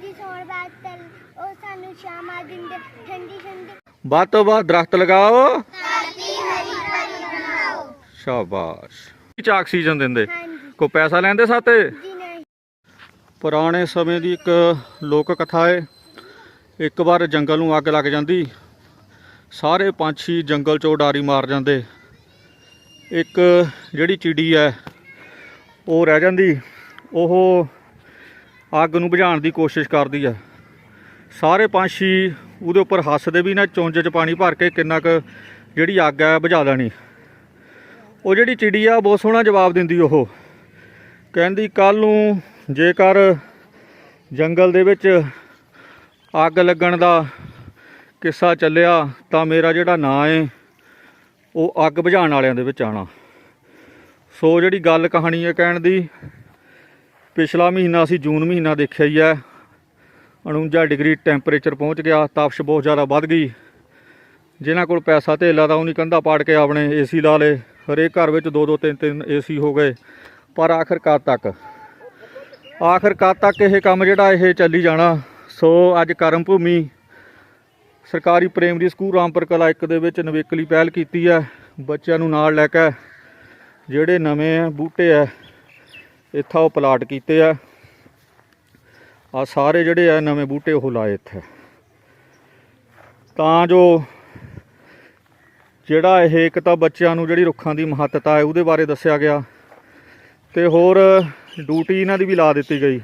ਸਾਨੂੰ ਜੀ ਸੌਣ ਬਾਦਲ ਉਹ ਸਾਨੂੰ ਸ਼ਾਮਾਂ ਦਿੰਦੇ ਠੰਡੀ ਠੰਡੀ ਵੱਧ ਤੋਂ ਵੱਧ ਦਰਖਤ ਲਗਾਓ। ਧਰਤੀ ਹਰੀ ਭਰੀ ਬਣਾਓ। ਸ਼ਾਬਾਸ਼। ਚ ਆਕਸੀਜਨ ਦਿੰਦੇ? ਹਾਂਜੀ। ਕੋ ਪੈਸਾ ਲੈਂਦੇ ਸਾਤੇ ਜੀ ਨਹੀਂ। ਪੁਰਾਣੇ ਸਮੇਂ ਦੀ ਇੱਕ ਲੋਕ ਕਥਾ ਹੈ ਇੱਕ ਵਾਰ ਜੰਗਲ ਨੂੰ ਅੱਗ ਲੱਗ ਜਾਂਦੀ। ਸਾਰੇ ਪੰਛੀ ਜੰਗਲ ਚੋਂ ਡਾਰੀ ਮਾਰ ਜਾਂਦੇ। ਇੱਕ ਜਿਹੜੀ ਚਿੜੀ ਹੈ ਉਹ ਰਹਿ ਜਾਂਦੀ। ਉਹ ਅੱਗ ਨੂੰ ਬੁਝਾਉਣ ਦੀ ਕੋਸ਼ਿਸ਼ ਕਰਦੀ ਹੈ ਸਾਰੇ ਪੰਛੀ ਉਹਦੇ ਉੱਪਰ ਹੱਸਦੇ ਵੀ ਨਾ, ਚੁੰਝ 'ਚ ਪਾਣੀ ਭਰ ਕੇ ਕਿੰਨਾ ਕੁ ਜਿਹੜੀ ਅੱਗ ਹੈ ਬੁਝਾ ਲੈਣੀ। ਉਹ ਜਿਹੜੀ ਚਿੜੀ ਆ, ਬਹੁਤ ਸੋਹਣਾ ਜਵਾਬ ਦਿੰਦੀ ਉਹ। ਕਹਿੰਦੀ ਕੱਲ ਨੂੰ ਜੇਕਰ ਜੰਗਲ ਦੇ ਵਿੱਚ ਅੱਗ ਲੱਗਣ ਦਾ ਕਿੱਸਾ ਚੱਲਿਆ, ਤਾਂ ਮੇਰਾ ਜਿਹੜਾ ਨਾਂ ਹੈ ਉਹ ਅੱਗ ਬੁਝਾਉਣ ਵਾਲਿਆਂ ਦੇ ਵਿੱਚ ਆਣਾ ਸੋ ਜਿਹੜੀ ਗੱਲ ਕਹਾਣੀ ਹੈ ਕਹਿਣ ਦੀ ਪਿਛਲਾ ਮਹੀਨਾ ਅਸੀਂ ਜੂਨ ਮਹੀਨਾ ਦੇਖਿਆ ਹੀ ਹੈ 49 ਡਿਗਰੀ ਟੈਂਪਰੇਚਰ ਪਹੁੰਚ ਗਿਆ, ਤਾਪਸ਼ ਬਹੁਤ ਜ਼ਿਆਦਾ ਵੱਧ ਗਈ। ਜਿਨ੍ਹਾਂ ਕੋਲ ਪੈਸਾ ਧੇਲਾ ਤਾਂ ਉਹਨੀ ਕੰਧਾ ਪਾੜ ਕੇ ਆਪਣੇ ਏਸੀ ਲਾ ਲਏ। ਹਰੇਕ ਘਰ ਵਿੱਚ ਦੋ ਦੋ ਤਿੰਨ ਤਿੰਨ ਏਸੀ ਹੋ ਗਏ। ਪਰ ਆਖਰ ਤੱਕ ਆਖਰ ਤੱਕ ਇਹ ਕੰਮ ਜਿਹੜਾ ਇਹ ਚੱਲੀ ਜਾਣਾ। ਸੋ ਅੱਜ ਕਰਮ ਭੂਮੀ ਸਰਕਾਰੀ ਪ੍ਰਾਇਮਰੀ ਸਕੂਲ ਰਾਮਪੁਰ ਕਲਾ ਇੱਕ ਦੇ ਵਿੱਚ ਨਵੇਕਲੀ ਪਹਿਲ ਕੀਤੀ ਹੈ। ਬੱਚਿਆਂ ਨੂੰ ਨਾਲ ਲੈ ਕੇ ਜਿਹੜੇ ਨਵੇਂ ਬੂਟੇ ਆ ਇੱਥਾ ਉਹ ਪਲਾਟ ਕੀਤੇ ਆ। ਆ ਸਾਰੇ ਜਿਹੜੇ ਆ ਨਵੇਂ ਬੂਟੇ ਉਹ ਲਾਏ ਇੱਥੇ। ਤਾਂ ਜੋ ਜਿਹੜਾ ਇਹ ਇੱਕ ਤਾਂ ਬੱਚਿਆਂ ਨੂੰ ਜਿਹੜੀ ਰੁੱਖਾਂ ਦੀ ਮਹੱਤਤਾ ਹੈ ਉਹਦੇ ਬਾਰੇ ਦੱਸਿਆ ਗਿਆ ਤੇ ਹੋਰ ਡਿਊਟੀ ਇਹਨਾਂ ਦੀ ਵੀ ਲਾ ਦਿੱਤੀ ਗਈ।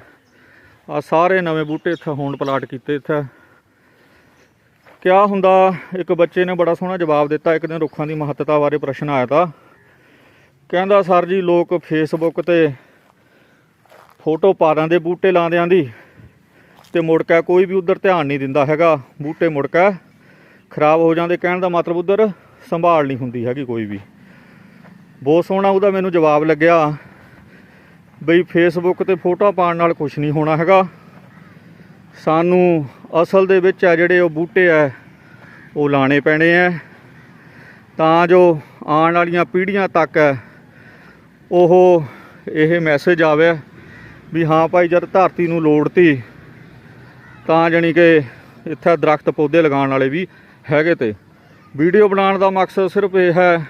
ਆ ਸਾਰੇ ਨਵੇਂ ਬੂਟੇ ਇੱਥੇ ਹੁਣ ਪਲਾਟ ਕੀਤੇ ਇੱਥੇ। ਕਿਆ ਹੁੰਦਾ, ਇੱਕ ਬੱਚੇ ਨੇ ਬੜਾ ਸੋਹਣਾ ਜਵਾਬ ਦਿੱਤਾ, ਇੱਕ ਦਿਨ ਰੁੱਖਾਂ ਦੀ ਮਹੱਤਤਾ ਬਾਰੇ ਪ੍ਰਸ਼ਨ ਆਇਆ ਤਾਂ। ਕਹਿੰਦਾ, ਸਰ ਜੀ, ਲੋਕ ਫੇਸਬੁੱਕ ਤੇ ਫੋਟੋ ਪਾ ਦੇ ਬੂਟੇ ਲਾਉਂਦਿਆਂ ਦੀ ਤੇ ਮੁੜ ਕੇ ਕੋਈ ਵੀ ਉਧਰ ਧਿਆਨ ਨਹੀਂ ਦਿੰਦਾ ਹੈਗਾ। ਬੂਟੇ ਮੁੜ ਕੇ ਖਰਾਬ ਹੋ ਜਾਂਦੇ ਕਹਿਣ ਦਾ ਮਤਲਬ ਉਧਰ ਸੰਭਾਲ ਨਹੀਂ ਹੁੰਦੀ ਹੈਗੀ ਕੋਈ ਵੀ। ਬਹੁਤ ਸੋਹਣਾ ਉਹਦਾ ਮੈਨੂੰ ਜਵਾਬ ਲੱਗਿਆ ਬਈ ਫੇਸਬੁੱਕ ਤੇ ਫੋਟੋ ਪਾਉਣ ਨਾਲ ਕੁਝ ਨਹੀਂ ਹੋਣਾ ਹੈਗਾ। ਸਾਨੂੰ ਅਸਲ ਦੇ ਵਿੱਚ ਆ ਜਿਹੜੇ ਉਹ ਬੂਟੇ ਆ, ਉਹ ਲਾਣੇ ਪੈਣੇ ਆ। ਤਾਂ ਜੋ ਆਉਣ ਵਾਲੀਆਂ ਪੀੜ੍ਹੀਆਂ ਤੱਕ ਉਹ ਇਹ ਮੈਸੇਜ ਆਵੇ। ਵੀ ਹਾਂ ਭਾਈ, ਜਦ ਧਰਤੀ ਨੂੰ ਲੋੜ ਤੀ, ਤਾਂ ਜਾਣੀ ਕਿ ਇੱਥੇ ਦਰਖਤ ਪੌਦੇ ਲਗਾਉਣ ਵਾਲੇ ਵੀ ਹੈਗੇ ਤੇ। ਵੀਡੀਓ ਬਣਾਉਣ ਦਾ ਮਕਸਦ ਸਿਰਫ ਇਹ ਹੈ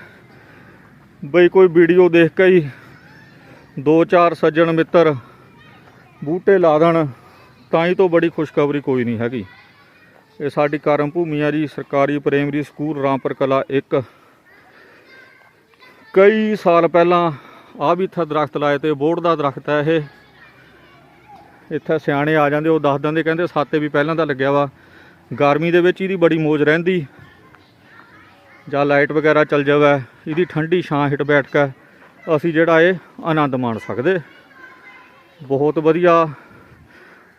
ਬਈ ਕੋਈ ਵੀਡੀਓ ਦੇਖ ਕੇ ਹੀ ਦੋ ਚਾਰ ਸੱਜਣ ਮਿੱਤਰ ਬੂਟੇ ਲਾ ਦੇਣ, ਤਾਂ ਹੀ ਤੋਂ ਬੜੀ ਖੁਸ਼ਖਬਰੀ ਕੋਈ ਨਹੀਂ ਹੈਗੀ। ਇਹ ਸਾਡੀ ਕਰਮ ਭੂਮੀ ਆ ਜੀ, ਸਰਕਾਰੀ ਪ੍ਰਾਇਮਰੀ ਸਕੂਲ ਰਾਮਪੁਰ ਕਲਾ 1 ਕਈ ਸਾਲ ਪਹਿਲਾਂ ਆ ਵੀ ਇੱਥੇ ਦਰਖਤ ਲਾਏ ਤੇ ਬੋਰਡ ਦਾ ਦਰਖਤ ਹੈ ਇਹ। ਇੱਥੇ ਸਿਆਣੇ ਆ ਜਾਂਦੇ, ਉਹ ਦੱਸ ਦਿੰਦੇ, ਕਹਿੰਦੇ ਸਾਤੇ ਵੀ ਪਹਿਲਾਂ ਦਾ ਲੱਗਿਆ ਵਾ। ਗਰਮੀ ਦੇ ਵਿੱਚ ਇਹਦੀ ਬੜੀ ਮੋਜ ਰਹਿੰਦੀ। ਜਾਂ ਲਾਈਟ ਵਗੈਰਾ ਚੱਲ ਜਾਵੇ, ਇਹਦੀ ਠੰਡੀ ਛਾਂ ਹਿੱਟ ਬੈਠ ਕੇ ਅਸੀਂ ਜਿਹੜਾ ਇਹ ਆਨੰਦ ਮਾਣ ਸਕਦੇ। ਬਹੁਤ ਵਧੀਆ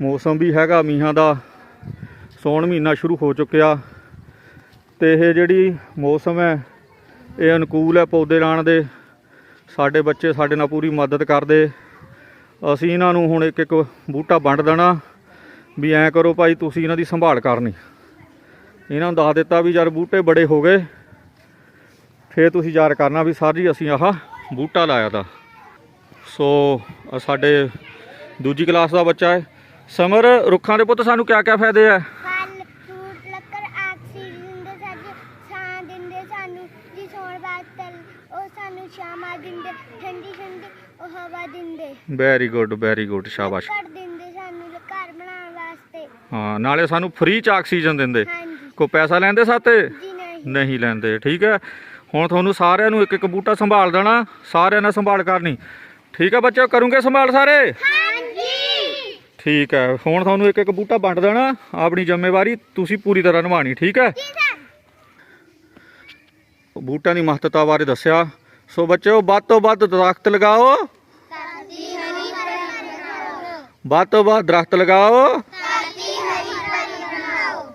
ਮੌਸਮ ਵੀ ਹੈਗਾ ਮੀਂਹਾਂ ਦਾ। ਸੌਣ ਮਹੀਨਾ ਸ਼ੁਰੂ ਹੋ ਚੁੱਕਿਆ। ਤੇ ਇਹ ਜਿਹੜੀ ਮੌਸਮ ਹੈ, ਇਹ ਅਨੁਕੂਲ ਹੈ ਪੌਦੇ ਲਾਉਣ ਦੇ। ਸਾਡੇ ਬੱਚੇ ਸਾਡੇ ਨਾਲ ਪੂਰੀ ਮਦਦ ਕਰਦੇ। ਅਸੀਂ ਇਹਨਾਂ ਨੂੰ ਹੁਣ ਇੱਕ ਇੱਕ ਬੂਟਾ ਵੰਡ ਦੇਣਾ ਵੀ ਐਂ ਕਰੋ ਭਾਈ ਤੁਸੀਂ ਇਹਨਾਂ ਦੀ ਸੰਭਾਲ ਕਰਨੀ। ਇਹਨਾਂ ਨੂੰ ਦੱਸ ਦਿੱਤਾ ਵੀ ਯਾਰ ਬੂਟੇ ਬੜੇ ਹੋ ਗਏ। ਫੇਰ ਤੁਸੀਂ ਯਾਰ ਕਰਨਾ ਵੀ ਸਰ ਜੀ ਅਸੀਂ ਆਹ ਬੂਟਾ ਲਾਇਆ ਤਾ। ਸੋ ਸਾਡੇ ਦੂਜੀ ਕਲਾਸ ਦਾ ਬੱਚਾ ਹੈ। ਸਮਰ, ਰੁੱਖਾਂ ਦੇ ਪੁੱਤ ਸਾਨੂੰ ਕਿਆ ਕਿਆ ਫਾਇਦੇ ਆ ਫਲ ਫਰੂਟ ਲੱਕੜ ਆਕਸੀਜਨ ਦਿੰਦੇ ਸਾਡੇ ਛਾਂ ਦਿੰਦੇ ਸਾਨੂੰ ਜੀ ਸੌਣ ਬਾਦਲ ਉਹ ਸਾਨੂੰ ਸ਼ਾਮਾਂ ਦਿੰਦੇ ਠੰਡੀ ਠੰਡੀ ਉਹ ਹਵਾ ਦਿੰਦੇ। ਵੈਰੀ ਗੁੱਡ ਵੈਰੀ ਗੁੱਡ ਸ਼ਾਬਾਸ਼। ਲੱਕੜ ਦਿੰਦੇ ਸਾਨੂੰ ਘਰ ਬਣਾਉਣ ਵਾਸਤੇ। ਹਾਂ ਨਾਲੇ ਸਾਨੂੰ ਫ੍ਰੀ ਚ ਆਕਸੀਜਨ ਦਿੰਦੇ। ਹਾਂਜੀ। ਕੋ ਪੈਸਾ ਲੈਂਦੇ ਸਾਤੇ ਜੀ ਨਹੀਂ। ਨਹੀਂ ਲੈਂਦੇ ਠੀਕ ਹੈ। ਹੁਣ ਤੁਹਾਨੂੰ ਸਾਰਿਆਂ ਨੂੰ ਇੱਕ ਇੱਕ ਬੂਟਾ ਸੰਭਾਲ ਦੇਣਾ ਸਾਰਿਆਂ ਨੇ ਸੰਭਾਲ ਕਰਨੀ। ਠੀਕ ਹੈ ਬੱਚਿਓ ਕਰੋਗੇ ਸੰਭਾਲ ਸਾਰੇ? ਹਾਂਜੀ। ਠੀਕ ਹੈ ਹੁਣ ਤੁਹਾਨੂੰ ਇੱਕ ਇੱਕ ਬੂਟਾ ਵੰਡ ਦੇਣਾ ਆਪਣੀ ਜ਼ਿੰਮੇਵਾਰੀ ਤੁਸੀਂ ਪੂਰੀ ਤਰ੍ਹਾਂ ਨਿਭਾਣੀ ਠੀਕ ਹੈ? ਜੀ ਸਰ ਬੂਟਿਆਂ ਦੀ ਮਹੱਤਤਾ ਬਾਰੇ ਦੱਸਿਆ ਸੋ ਬੱਚਿਓ ਵੱਧ ਤੋਂ ਵੱਧ ਦਰਖਤ ਲਗਾਓ ਧਰਤੀ ਹਰੀ ਭਰੀ ਬਣਾਓ